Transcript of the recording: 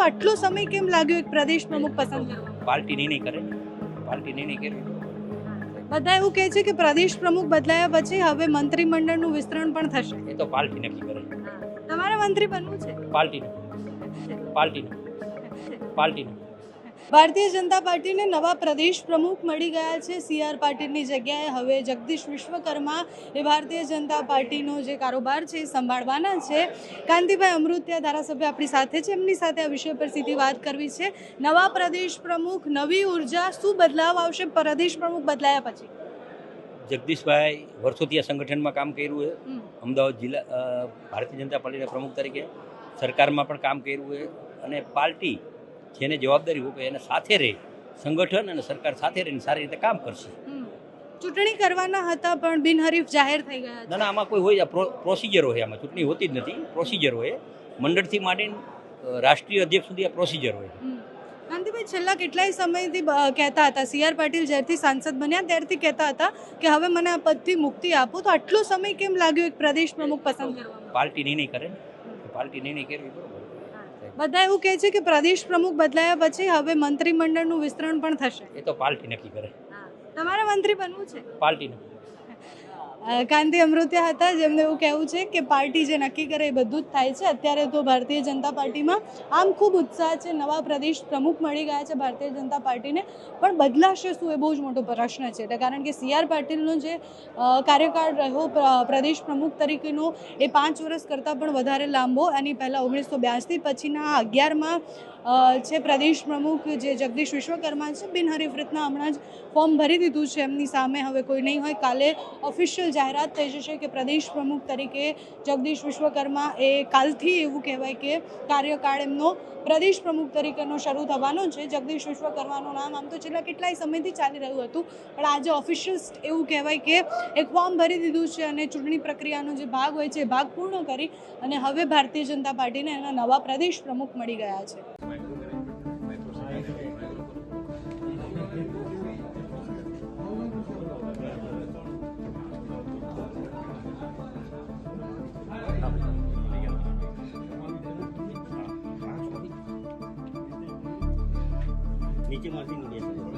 તો આટલો સમય કેમ લાગ્યો એક પ્રદેશ પ્રમુખ પસંદ? કરવા પાર્ટી નહીં કરે. પાર્ટી નહીં નહીં કરે બધા એવું કહે છે કે પ્રદેશ પ્રમુખ બદલાયા પછી હવે મંત્રીમંડળનું વિસ્તરણ પણ થશે. એ તો પાર્ટી નક્કી કરે. તમારે મંત્રી બનવું છે? Party party party Bharatiya Janata પાર્ટીને નવા પ્રદેશ પ્રમુખ મળી ગયા છે. સી આર પાટીલની જગ્યાએ હવે જગદીશ વિશ્વકર્મા એ ભારતીય જનતા પાર્ટીનો જે કારોબાર છે એ સંભાળવાના છે. કાંતિભાઈ અમૃત્યા ધારાસભ્ય આપણી સાથે છે. એમની સાથે આ વિષય પર સીધી વાત કરવી છે. નવા પ્રદેશ પ્રમુખ નવી ઊર્જા શું બદલાવ આવશે? પ્રદેશ પ્રમુખ બદલાયા પછી. જગદીશભાઈ વર્ષોથી આ સંગઠનમાં કામ કર્યું છે. અમદાવાદ જિલ્લા ભારતીય જનતા પાર્ટીના પ્રમુખ તરીકે સરકારમાં પણ કામ કર્યું છે. અને પાર્ટી જેને જવાબદારી હોય એને સાથે રહે સંગઠન અને સરકાર સાથે રહીને સારી રીતે કામ કરશે. ચૂંટણી કરવાના હતા પણ બિનહરીફ જાહેર થઈ ગયા ના ના આમાં કોઈ હોય પ્રોસિજર હોય આમાં ચૂંટણી હોતી જ નથી પ્રોસિજર હોય. મંડળથી માંડીને રાષ્ટ્રીય અધ્યક્ષ સુધી આ પ્રોસિજર હોય. ગાંધીભાઈ છેલ્લા કેટલાય સમયથી કહેતા હતા સી આર પાટીલ જ્યારથી સાંસદ બન્યા ત્યારથી કહેતા હતા કે હવે મને આ પદથી મુક્તિ આપો. તો આટલો સમય કેમ લાગ્યો એક પ્રદેશ પ્રમુખ પસંદ કરવા પાર્ટી નહીં કરે ને. પાર્ટી નહીં નહીં બરોબર. બધા એવું કહે છે કે પ્રદેશ પ્રમુખ બદલાયા પછી હવે મંત્રીમંડળનું વિસ્તરણ પણ થશે. એ તો પાર્ટી નક્કી કરે. તમારે મંત્રી બનવું છે? પાર્ટી નક્કી કાંતિ અમૃત્યા હતા, જેમને એવું કહેવું છે કે પાર્ટી જે નક્કી કરે એ બધું જ થાય છે. અત્યારે તો ભારતીય જનતા પાર્ટીમાં આમ ખૂબ ઉત્સાહ છે, નવા પ્રદેશ પ્રમુખ મળી ગયા છે ભારતીય જનતા પાર્ટીને. પણ બદલાશે શું એ બહુ જ મોટો પ્રશ્ન છે. એટલે કારણ કે સી આર પાટીલનો જે કાર્યકાળ રહ્યો પ્રદેશ પ્રમુખ તરીકેનો એ પાંચ વર્ષ કરતાં પણ વધારે લાંબો. એની પહેલાં ઓગણીસો બ્યાસી પછીના અગિયારમાં છે પ્રદેશ પ્રમુખ જે જગદીશ વિશ્વકર્મા છે, બિનહરીફ રીતના હમણાં જ ફોર્મ ભરી દીધું છે. એમની સામે હવે કોઈ નહીં હોય. કાલે ઓફિશિયલ જાહેરાત થઈ જશે કે પ્રદેશ પ્રમુખ તરીકે જગદીશ વિશ્વકર્મા એ કાલથી એવું કહેવાય કે કાર્યકાળ એમનો પ્રદેશ પ્રમુખ તરીકેનો શરૂ થવાનો છે. જગદીશ વિશ્વકર્માનું નામ આમ તો છેલ્લા કેટલાય સમયથી ચાલી રહ્યું હતું, પણ આજે ઓફિશિયલ એવું કહેવાય કે એક ફોર્મ ભરી દીધું છે અને ચૂંટણી પ્રક્રિયાનો જે ભાગ હોય છે એ ભાગ પૂર્ણ કરી અને હવે ભારતીય જનતા પાર્ટીને એના નવા પ્રદેશ પ્રમુખ મળી ગયા છે. 你今晚是女的。